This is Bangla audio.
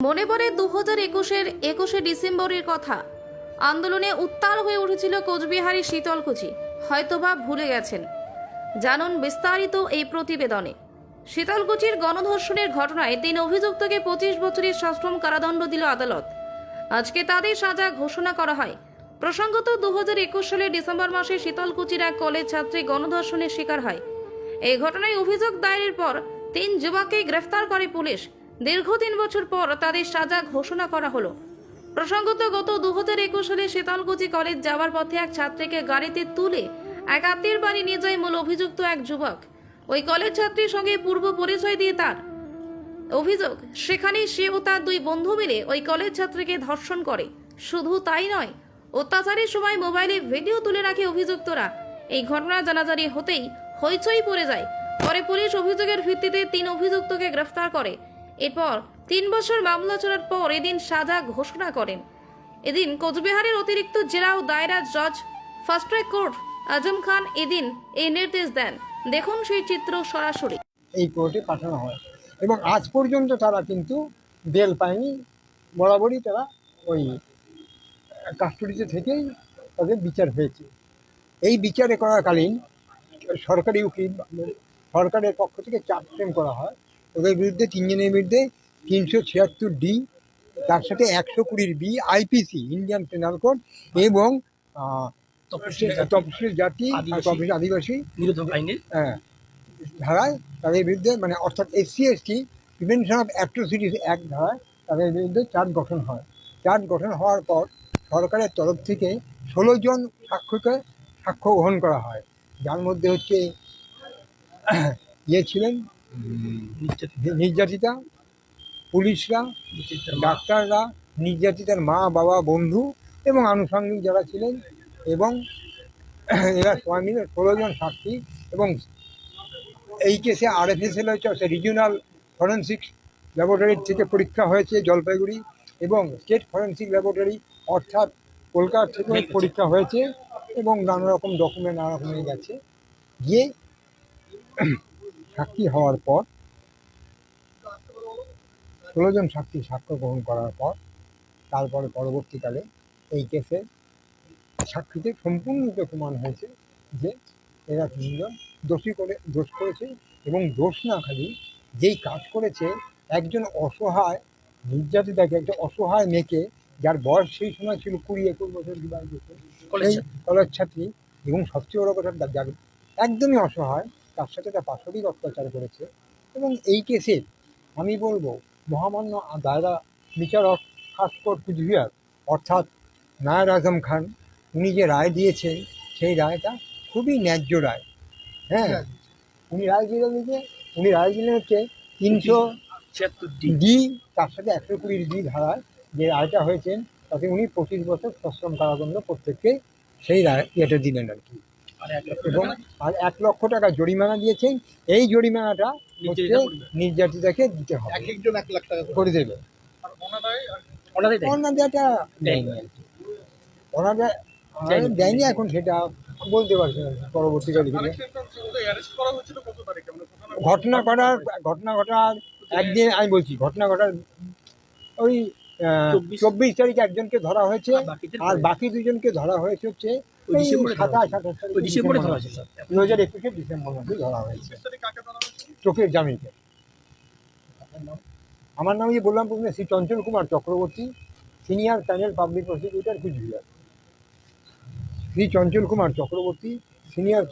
মনে পড়ে দু হাজার একুশের একুশে ডিসেম্বরের কথা। আন্দোলনে উত্তাল হয়ে উঠেছিল কোচবিহারী শীতলকুচি। হয়তোবা ভুলে গেছেন। জানুন বিস্তারিত এই প্রতিবেদনে। শীতলকুচির গণধর্ষণের ঘটনায় তিন অভিযুক্তকে পঁচিশ বছরের সশ্রম কারাদণ্ড দিল আদালত। আজকে তাদের সাজা ঘোষণা করা হয়। প্রসঙ্গত দু হাজার একুশ সালের ডিসেম্বর মাসে শীতলকুচির এক কলেজ ছাত্রী গণধর্ষণের শিকার হয়। এই ঘটনায় অভিযোগ দায়েরের পর তিন যুবককে গ্রেফতার করে পুলিশ। দীর্ঘ তিন বছর পর তাদের সাজা ঘোষণা করা হলো। প্রসঙ্গত, গত দু হাজার একুশ সালে শীতলকুচি কলেজ যাওয়ার পথে এক ছাত্রীকে গাড়িতে তুলে এক আত্মীয়ের বাড়ি নিয়ে যায় মূল অভিযুক্ত এক যুবক। ওই কলেজ ছাত্রীর সঙ্গে পূর্ব পরিচয় দিয়ে তার অভিযোগ সেখানে সে ও তার দুই বন্ধু মিলে ওই কলেজ ছাত্রীকে ধর্ষণ করে। শুধু তাই নয়, অত্যাচারের সময় মোবাইলে ভিডিও তুলে রাখে অভিযুক্তরা। এই ঘটনা জানাজানি হতেই হইচই পড়ে যায়। পরে পুলিশ অভিযোগের ভিত্তিতে তিন অভিযুক্তকে গ্রেফতার করে। এরপর তিন বছর মামলা চলার পর এদিন সাজা ঘোষণা করেন। এদিন কোচবিহারের অতিরিক্ত জেলা ও দায়রা জজ first track court Azam Khan এদিন এই নির্দেশ দেন। দেখুন সেই চিত্র সরাসরি। এই কোর্টে পাঠানো হয় এবং আজ পর্যন্ত তারা কিন্তু বেল পায়নি। বরাবরই তারা ওই কাস্টডিতে থেকেই তাদের বিচার হয়েছে। এই বিচারে করাকালীন সরকারি উকিল সরকারের পক্ষ থেকে চাপ ফ্রেম করা হয় ওদের বিরুদ্ধে তিনজনের বিরুদ্ধে তিনশো ছিয়াত্তর ডি তার সাথে একশো কুড়ির B IPC Indian penal code এবং তপশিলি জাতি। তপশিলি আদিবাসী। হ্যাঁ, ধারায় তাদের বিরুদ্ধে মানে অর্থাৎ SC ST prevention of atrocities এক ধারায় তাদের বিরুদ্ধে চার্জ গঠন হয়। চার্জ গঠন হওয়ার পর সরকারের তরফ থেকে ষোলো জন সাক্ষ্যকে সাক্ষ্য গ্রহণ করা হয়। যার মধ্যে হচ্ছে ইয়ে ছিলেন নির্যাতিত, পুলিশরা, ডাক্তাররা, নির্যাতিতার মা, বাবা, বন্ধু এবং আনুষঙ্গিক যারা ছিলেন এবং এরা সবাই মিলে ষোলো জন সাক্ষী এবং এই কেসে আরএফএসএল হচ্ছে রিজিওনাল ফরেন্সিক ল্যাবরেটরি থেকে পরীক্ষা হয়েছে জলপাইগুড়ি এবং স্টেট ফরেন্সিক ল্যাবরেটরি অর্থাৎ কলকাতা থেকে পরীক্ষা হয়েছে এবং নানা রকম ডকুমেন্ট নানা রকম নিয়ে গেছে। গিয়ে সাক্ষী হওয়ার পর ষোলো জন সাক্ষী সাক্ষ্য গ্রহণ করার পর তারপরে পরবর্তীকালে এই কেসে সাক্ষীতে সম্পূর্ণরূপে প্রমাণ হয়েছে যে এরা তিনজন দোষী করে দোষ করেছে এবং দোষ না খালি যেই কাজ করেছে একজন অসহায় নির্যাতিতাকে একটা অসহায় মেয়েকে যার বয়স সেই সময় ছিল কুড়ি একুশ বছর এই কলেজ ছাত্রী এবং সবচেয়ে বড় কথা যার একদমই অসহায় তার সাথে একটা পাশবিক অত্যাচার করেছে। এবং এই কেসে আমি বলব মহামান্য দায়রা বিচারক কোর্ট কুচবিহার অর্থাৎ নায়ার আজম খান উনি যে রায় দিয়েছেন সেই রায়টা খুবই ন্যায্য রায়। হ্যাঁ উনি রায় দিলেন যে উনি রায় দিলেন হচ্ছে তিনশো ছিয়াত্তর ডি। তার সাথে একশো কুড়ির ডি ধারায় যে রায়টা হয়েছেন তাতে উনি পঁচিশ বছর সশ্রম কারাদণ্ড প্রত্যেককে সেই রায় ইয়েটা দিলেন আর কি। এবং আর এক লক্ষ টাকা জরিমানা দিয়েছেন এই জরিমানাটা হচ্ছে নির্যাতিতাকে দিতে হবে। এক একজন এক লাখ টাকা করে। দেবে। অনাদাটা দেয়নি? আর কি। দেয়নি। এখন সেটা বলতে পারছি না পরবর্তীকালে। ঘটনা ঘটার ঘটনা ঘটার একদিন আমি বলছি ঘটনা ঘটার ওই চব্বিশ। তারিখে একজনকে ধরা হয়েছে আর? বাকি দুজনকে ধরা হয়েছে হচ্ছে ওই এই ডিসেম্বরে ধরা সাতাশ হয়েছে। আঠাশ তারিখে ওই ডিসেম্বরে ধরা হয়েছে। দু হাজার একুশে ডিসেম্বর মাসে ধরা হয়েছে। চোখের জামিতে আমার নাম ইয়ে বললাম প্রথমে Shri Chanchal Kumar Chakraborty senior channel public prosecutor Cooch Behar. Shri Chanchal Kumar Chakraborty senior